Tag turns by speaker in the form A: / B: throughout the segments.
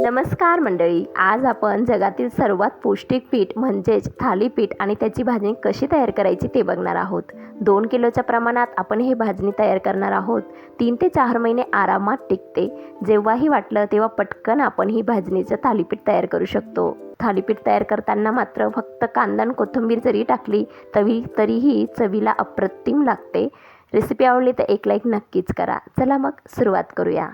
A: नमस्कार मंडळी आज आपण जगातील सर्वात पौष्टिक पीठ म्हणजेच थालीपीठ आणि त्याची भाजणी कशी तयार करायची ते बघणार आहोत. दोन किलोच्या प्रमाणात आपण हे भाजणी तयार करणार आहोत. तीन ते चार महिने आरामात टिकते. जेव्हाही वाटलं तेव्हा पटकन आपण ही भाजणीचं थालीपीठ तयार करू शकतो. थालीपीठ तयार करताना मात्र फक्त कांदा आणि कोथिंबीर जरी टाकली तरी तरीही चवीला अप्रतिम लागते. रेसिपी आवडली तर एक लाईक नक्कीच करा. चला मग सुरुवात करूया.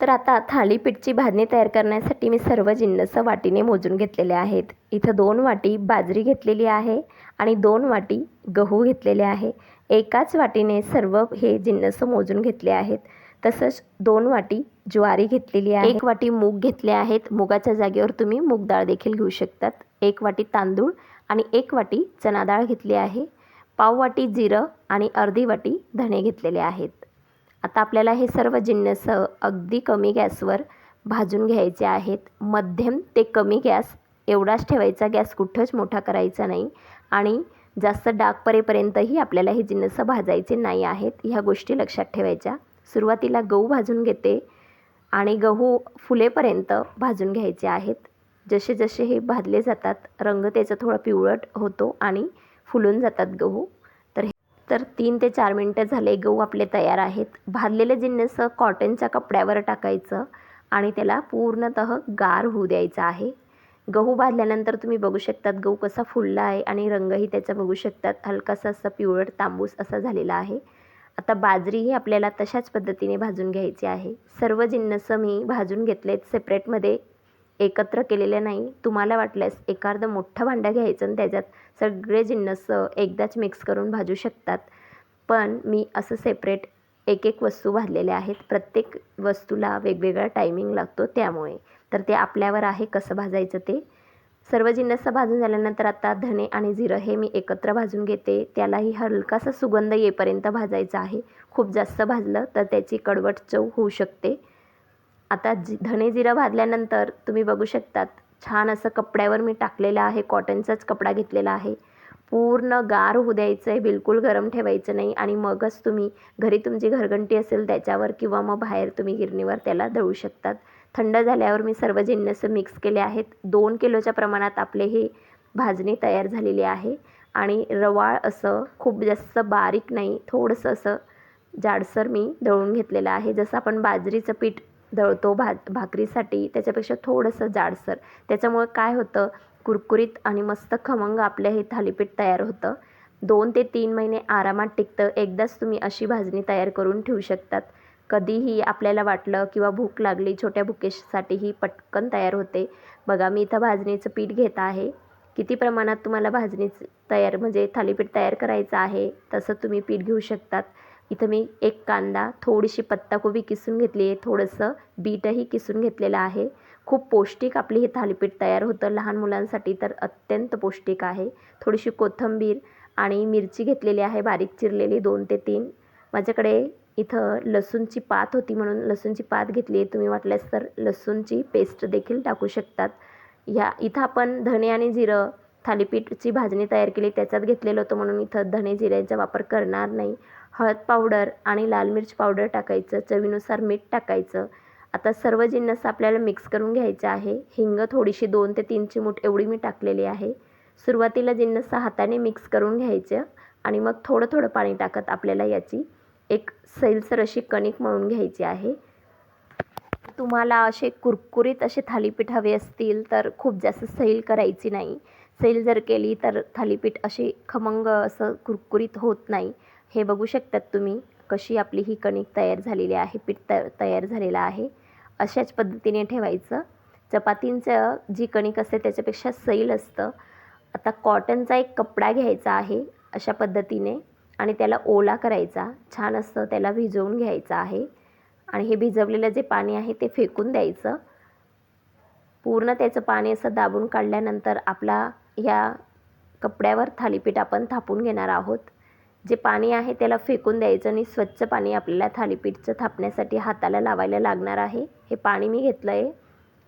A: तर आता थालीपीठची भाजणी तयार करण्यासाठी मी सर्व जिन्नस वाटीने मोजून घेतलेले आहेत. इथं दोन वाटी बाजरी घेतलेली आहे आणि दोन वाटी गहू घेतलेले आहे. एकाच वाटीने सर्व हे जिन्नस मोजून घेतले आहेत. तसंच दोन वाटी ज्वारी घेतलेली आहे. एक वाटी मूग घेतले आहेत. मुगाच्या जागेवर तुम्ही मूग डाळ देखील घेऊ शकतात. एक वाटी तांदूळ आणि एक वाटी चना डाळ घेतली आहे. पाव वाटी जिरं आणि अर्धी वाटी धणे घेतलेले आहेत. आता आपल्याला हे सर्व जिन्नस अगदी कमी गॅसवर भाजून घ्यायचे आहेत. मध्यम ते कमी गॅस एवढाच ठेवायचा गॅस कुठंच मोठा करायचा नाही आणि जास्त डाग परेपर्यंतही आपल्याला हे जिन्नस भाजायचे नाही आहेत ह्या गोष्टी लक्षात ठेवायच्या. सुरुवातीला गहू भाजून घेते आणि गहू फुलेपर्यंत भाजून घ्यायचे आहेत. जसे जसे हे भाजले जातात रंग त्याचा थोडा पिवळट होतो आणि फुलून जातात गहू. तर तीन ते चार मिनटं झाले गहू आपले तयार आहेत. भाजलेले जिन्नस कॉटनच्या कपड्यावर टाकायचं आणि त्याला पूर्णतः गार होऊ द्यायचा आहे. गहू भाजल्यानंतर तुम्ही बघू शकतात गहू कसा फुलला आहे आणि रंगही त्याचा बघू शकतात. हलकासा असा पिवळट तांबूस असा झालेला आहे. आता बाजरीही आपल्याला तशाच पद्धतीने भाजून घ्यायची आहे. सर्व जिन्नस मी भाजून घेतलेत सेपरेटमध्ये एकत्र केलेल्या नाही. तुम्हाला वाटल्यास एखादं मोठं भांडं घ्यायचं आणि त्याच्यात सगळे जिन्नस एकदाच मिक्स करून भाजू शकतात. पण मी असं सेपरेट एक एक वस्तू भाजलेल्या आहेत. प्रत्येक वस्तूला वेगवेगळा टायमिंग लागतो त्यामुळे. तर ते आपल्यावर आहे कसं भाजायचं ते? सर्व जिन्नस भाजून झाल्यानंतर आता धणे आणि जिरं हे मी एकत्र भाजून घेते. त्यालाही हलकासा सुगंध येईपर्यंत भाजायचा आहे. खूप जास्त भाजलं तर त्याची कडवट चव होऊ शकते. आता जी धणे जिरं भाजल्यानंतर तुम्ही बघू शकतात छान असं कपड्यावर मी टाकलेलं आहे कॉटनचाच कपडा घेतलेला आहे. पूर्ण गार होऊ द्यायचं आहे बिलकुल गरम ठेवायचं नाही आणि मगच तुम्ही घरी तुमची घरघंटी असेल त्याच्यावर किंवा मग बाहेर तुम्ही गिरणीवर त्याला दळू शकतात. थंड झाल्यावर मी सर्व जिन्नस मिक्स केले आहेत. दोन किलोच्या प्रमाणात आपले हे भाजणी तयार झालेली आहे आणि रवाळ असं खूप जास्त बारीक नाही थोडंसं असं जाडसर मी दळून घेतलेलं आहे. जसं आपण बाजरीचं पीठ दळतो भा भाकरीसाठी त्याच्यापेक्षा थोडंसं जाडसर. त्याच्यामुळे काय होतं कुरकुरीत आणि मस्त खमंग आपलं हे थालीपीठ तयार होतं. दोन ते तीन महिने आरामात टिकतं. एकदाच तुम्ही अशी भाजणी तयार करून ठेवू शकतात. कधीही आपल्याला वाटलं किंवा भूक लागली छोट्या भुकेसाठीही पटकन तयार होते. बघा मी इथं भाजणीचं पीठ घेत आहे. किती प्रमाणात तुम्हाला भाजणीचं तयार म्हणजे थालीपीठ तयार करायचं आहे तसं तुम्ही पीठ घेऊ शकतात. इथं मी एक कांदा थोडीशी पत्ताकोबी किसून घेतली आहे. थोडंसं बीटही किसून घेतलेलं आहे. खूप पौष्टिक आपली हे थालीपीठ तयार होतं लहान मुलांसाठी तर अत्यंत पौष्टिक आहे. थोडीशी कोथिंबीर आणि मिरची घेतलेली आहे. बारीक चिरलेली दोन ते तीन. माझ्याकडे इथं लसूणची पात होती म्हणून लसूणची पात घेतली आहे. तुम्ही वाटल्यास तर लसूणची पेस्ट देखील टाकू शकतात. ह्या इथं आपण धणे आणि जिरं थालीपीठची भाजणी तयार केली. त्याच्यात घेतलेलं होतं म्हणून इथं धणे जिऱ्यांचा वापर करणार नाही. हळद पावडर आणि लाल मिर्च पावडर टाकायचं चवीनुसार मीठ टाकायचं. आता सर्व जिन्नस आपल्याला मिक्स करून घ्यायचं आहे. हिंग थोडीशी दोन ते तीन चिमूट एवढी मी टाकलेली आहे. सुरुवातीला जिन्नस हाताने मिक्स करून घ्यायचं आणि मग थोडं थोडं पाणी टाकत आपल्याला याची एक सैलसर अशी कणिक मळून घ्यायची आहे. तुम्हाला असे कुरकुरीत असे थालीपीठ हवे असतील तर खूप जास्त सैल करायची नाही. सैल जर केली तर थालीपीठ असे खमंग असं कुरकुरीत होत नाही. हे बघू शकतात तुम्ही कशी आपली ही कणिक तयार झालेली आहे पीठ त तयार झालेलं आहे. अशाच पद्धतीने ठेवायचं. चपातींचं जी कणिक असते त्याच्यापेक्षा सैल असतं. आता कॉटनचा एक कपडा घ्यायचा आहे अशा पद्धतीने आणि त्याला ओला करायचा. छान असतं त्याला भिजवून घ्यायचं आहे. आणि हे भिजवलेलं जे पाणी आहे ते फेकून द्यायचं. पूर्ण त्याचं पाणी असं दाबून काढल्यानंतर आपला ह्या कपड्यावर थालीपीठ आपण थापून घेणार आहोत. जे पाणी आहे त्याला फेकून द्यायचं आणि स्वच्छ पाणी आपल्याला थालीपीठचं थापण्यासाठी हाताला लावायला लागणार आहे. हे पाणी मी घेतलं आहे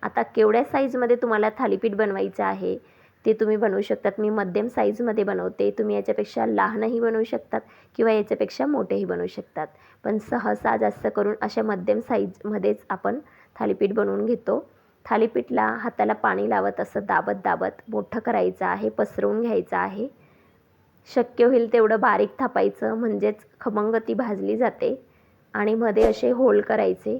A: आता केवढ्या साईजमध्ये तुम्हाला थालीपीठ बनवायचं आहे ते तुम्ही बनवू शकतात. मी मध्यम साईजमध्ये बनवते. तुम्ही याच्यापेक्षा लहानही बनवू शकतात किंवा याच्यापेक्षा मोठेही बनवू शकतात. पण सहसा जास्त करून अशा मध्यम साईजमध्येच आपण थालीपीठ बनवून घेतो. थालीपीठला हाताला पाणी लावत असं दाबत दाबत मोठं करायचं आहे पसरवून घ्यायचं आहे. शक्य होईल तेवढं बारीक थापायचं म्हणजेच खमंग ती भाजली जाते आणि मध्ये असे होल करायचे.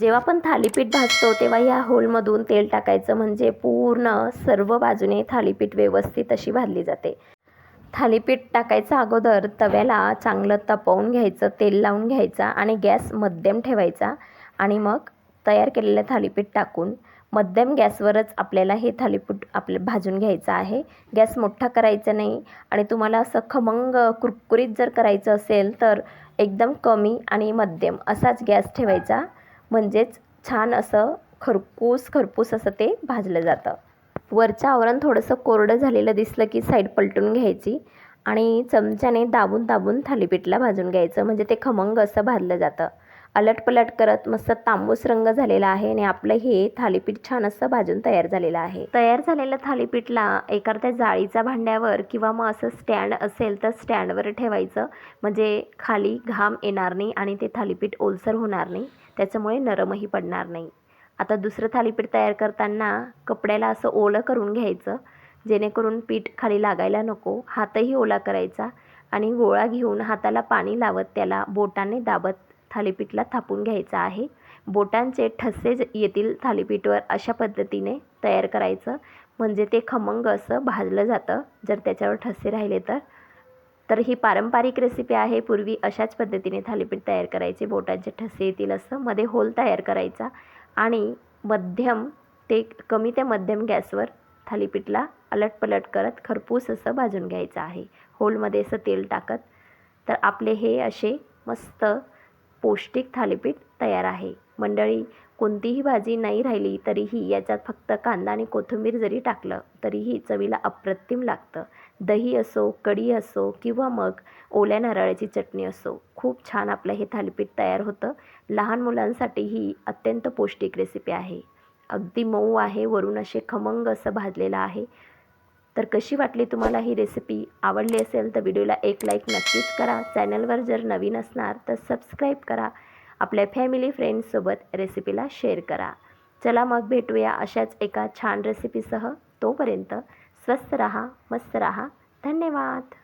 A: जेव्हा पण थालीपीठ भाजतो तेव्हा ह्या होलमधून तेल टाकायचं म्हणजे पूर्ण सर्व बाजूने थालीपीठ व्यवस्थित अशी भाजली जाते. थालीपीठ टाकायचं अगोदर तव्याला चांगलं तपवून घ्यायचं तेल लावून घ्यायचा आणि गॅस मध्यम ठेवायचा आणि मग तयार केलेलं थालीपीठ टाकून मध्यम गॅसवरच आपल्याला हे थालीपीठ आपलं भाजून घ्यायचं आहे. गॅस मोठा करायचा नाही आणि तुम्हाला असं खमंग कुरकुरीत जर करायचं असेल तर एकदम कमी आणि मध्यम असाच गॅस ठेवायचा. म्हणजेच छान असं खरपूस खरपूस असं ते भाजलं जातं. वरचं आवरण थोडंसं कोरडं झालेलं दिसलं की साईड पलटून घ्यायची आणि चमच्याने दाबून दाबून थालीपीठला भाजून घ्यायचं. म्हणजे ते खमंग असं भाजलं जातं. अलटपलट करत मस्त तांबूस रंग झालेला आहे आणि आपलं हे थालीपीठ छान असं भाजून तयार झालेलं आहे. तयार झालेलं थालीपीठला एखाद्या जाळीच्या भांड्यावर किंवा मग असं स्टँड असेल तर स्टँडवर ठेवायचं. म्हणजे खाली घाम येणार नाही आणि ते थालीपीठ ओलसर होणार नाही. त्याच्यामुळे नरमही पडणार नाही. आता दुसरं थालीपीठ तयार करताना कपड्याला असं ओलं करून घ्यायचं. जेणेकरून पीठ खाली लागायला नको. हातही ओला करायचा आणि गोळा घेऊन हाताला पाणी लावत त्याला बोटाने दाबत थालीपीठला थापून घ्यायचं आहे. बोटांचे ठसे ज- येतील थालीपीठवर अशा पद्धतीने तयार करायचं. म्हणजे ते खमंग असं भाजलं जातं. जर त्याच्यावर ठसे राहिले तर. तर ही पारंपरिक रेसिपी आहे. पूर्वी अशाच पद्धतीने थालीपीठ तयार करायचे. बोटांचे ठसे येतील असं मध्ये होल तयार करायचा. आणि मध्यम ते कमी ते मध्यम गॅसवर थालीपीठला अलटपलट करत खरपूस असं भाजून घ्यायचं आहे. होलमध्ये असं तेल टाकत. तर आपले हे असे मस्त पौष्टिक थालीपीठ तयार आहे. मंडळी कोणतीही भाजी नाही राहिली तरीही याच्यात फक्त कांदा आणि कोथिंबीर जरी टाकलं तरीही चवीला अप्रतिम लागतं. दही असो कढी असो किंवा मग ओल्या नारळाची चटणी असो खूप छान आपलं हे थालीपीठ तयार होतं. लहान मुलांसाठी ही अत्यंत पौष्टिक रेसिपी आहे. अगदी मऊ आहे वरून असे खमंग असं भाजलेलं आहे. तर कशी वाटली तुम्हाला ही रेसिपी आवडली असेल तर व्हिडिओला एक लाईक नक्कीच करा. चॅनलवर जर नवीन असणार तर सबस्क्राईब करा. आपल्या फॅमिली फ्रेंड्ससोबत रेसिपीला शेअर करा. चला मग भेटूया अशाच एका छान रेसिपीसह तोपर्यंत स्वस्त रहा मस्त रहा. धन्यवाद.